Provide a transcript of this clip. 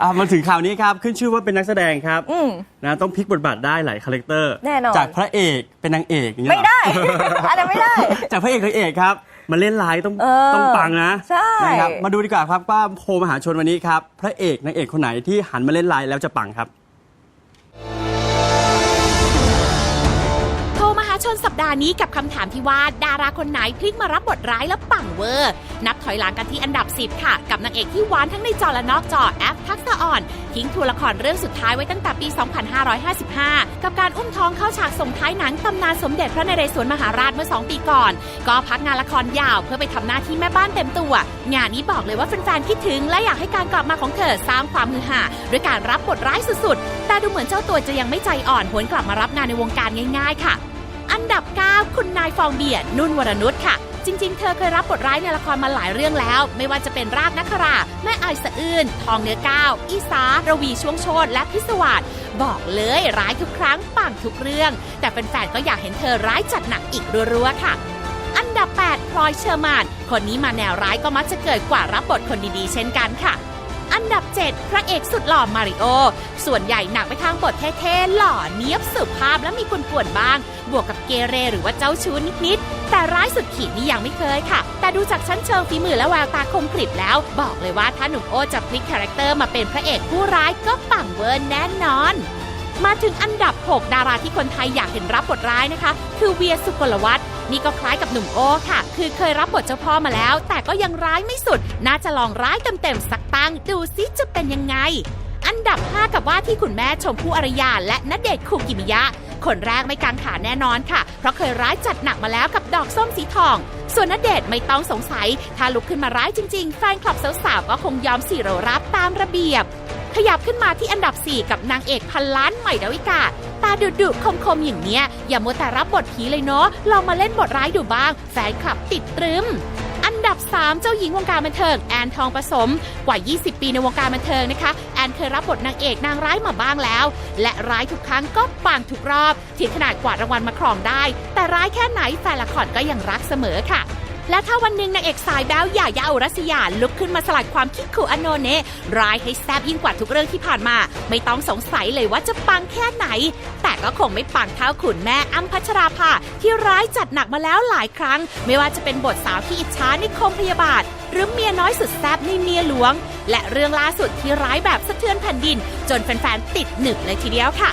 อะมาถึงข่าวนี้ครับ ขึ้นชื่อว่าเป็นนักแสดงครับอืม นะต้องพลิกบทบาทได้หลายคาแรคเตอร์ แน่นอน จากพระเอกเป็นนางเอกอย่างเงี้ยไม่ได้ อันนั้นไม่ได้ จากพระเอกนางเอกครับ มาเล่นไลน์ต้องเออต้องปังนะใช่ นะครับมาดูดีกว่าครับว่าโพลมหาชนวันนี้ครับ พระเอกนางเอกคนไหนที่หันมาเล่นไลน์แล้วจะปังครับ ชนสัปดาห์นี้กับคำถามที่ว่าดาราคนไหนพลิกมารับบทร้ายแล้วปังเวอร์ นับถอยหลังกันที่อันดับ 10 ค่ะ กับนางเอกที่หวานทั้งในจอและนอกจอแอฟทักษะอ่อน ทิ้งทัวร์ละครเรื่องสุดท้ายไว้ตั้งแต่ปี 2555 กับการอุ้มท้องเข้าฉากส่งท้ายหนังตำนานสมเด็จพระนเรศวรมหาราชเมื่อ 2 ปีก่อน ก็พักงานละครยาวเพื่อไปทำหน้าที่แม่บ้านเต็มตัว งานนี้บอกเลยว่าแฟนๆคิดถึง และอยากให้การกลับมาของเธอสร้างความฮือฮาด้วยการรับบทร้ายสุดๆแต่ดูเหมือนเจ้าตัวจะยังไม่ใจอ่อนหวนกลับมารับงานในวงการง่ายๆค่ะ อันดับ 9 คุณนายฟองเบียร์นุ่นวรนุชค่ะ จริง ๆ เธอเคยรับบทร้ายในละครมาหลายเรื่องแล้ว ไม่ว่าจะเป็นรากนักรา แม่ไอายสะอื้นทองเนื้อก้าวอีสา ระวีช่วงโชตและพิศวาสบอกเลยร้ายทุกครั้งปังทุกเรื่อง แต่แฟนๆก็อยากเห็นเธอร้ายจัดหนักอีกรัวๆค่ะอันดับ 8 พลอยเชอร์มาน คนนี้มาแนวร้ายก็มักจะเกิดกว่ารับบทคนดีๆ เช่นกันค่ะ ดับ 7 พระเอกสุดหล่อมาริโอ ส่วนใหญ่หนักไปทางบทเท่ๆหล่อเนี้ยบสุภาพและมีคนป่วนๆบ้าง บวกกับเกเรหรือว่าเจ้าชู้นิดๆ แต่ร้ายสุดขีดนี่ยังไม่เคยค่ะ แต่ดูจากชั้นเชิงฝีมือและแววตาคมกริบแล้ว บอกเลยว่าถ้าหนุ่มโอจะพลิกคาแรคเตอร์มาเป็นพระเอกผู้ร้ายก็ปังเวอร์แน่นอน มาถึงอันดับ 6 ดาราที่คนไทยอยากเห็นรับบทร้ายนะคะ คือเวียสุกลวัฒน์นี่ก็คล้ายกับหนุ่มโอค่ะ คือเคยรับบทเจ้าพ่อมาแล้ว แต่ก็ยังร้ายไม่สุด น่าจะลองร้ายเต็มๆสักตั้ง ดูซิจะเป็นยังไง อันดับ 5 กับว่าที่คุณแม่ชมพู่อารยา และณเดชน์คูกิมิยะ คนแรกไม่กางขาแน่นอนค่ะ เพราะเคยร้ายจัดหนักมาแล้วกับดอกส้มสีทอง ส่วนณเดชน์ไม่ต้องสงสัย ถ้าลุกขึ้นมาร้ายจริง ๆ แฟนคลับสาวๆก็คงยอมสี่เรารับตามระเบียบ ขยับขึ้นมาที่อันดับ 4 กับนางเอกพันล้านใหม่ดาวิกา ตาดุดุคมคมๆอย่างเนี้ย อย่ามัวแต่รับบทผีเลยเนาะลองมาเล่นบทร้ายดูบ้าง แฟนคลับติดตรึมอันดับ 3 เจ้าหญิงวงการบันเทิงแอนทองผสม กว่า 20 ปีในวงการบันเทิงนะคะ แอนเคยรับบทนางเอกนางร้ายมาบ้างแล้ว และร้ายทุกครั้งก็ปังทุกรอบถึงขนาดกวาดรางวัลมาครองได้ แต่ร้ายแค่ไหนแฟนละครก็ยังรักเสมอค่ะ และถ้าวันหนึ่งนางเอกสายแบ๊วหย่ายาอุรัสยาลุกขึ้นมาสลัดความคิดขู่อโนเนะร้ายให้แซบยิ่งกว่าทุกเรื่องที่ผ่านมา ไม่ต้องสงสัยเลยว่าจะปังแค่ไหน แต่ก็คงไม่ปังเท่าขุนแม่อ้ำพัชราภาที่ร้ายจัดหนักมาแล้วหลายครั้ง ไม่ว่าจะเป็นบทสาวที่อิจฉาในคมพยาบาท หรือเมียน้อยสุดแซบในเมียหลวง และเรื่องล่าสุดที่ร้ายแบบสะเทือนแผ่นดิน จนแฟนๆติดหนึบเลยทีเดียวค่ะ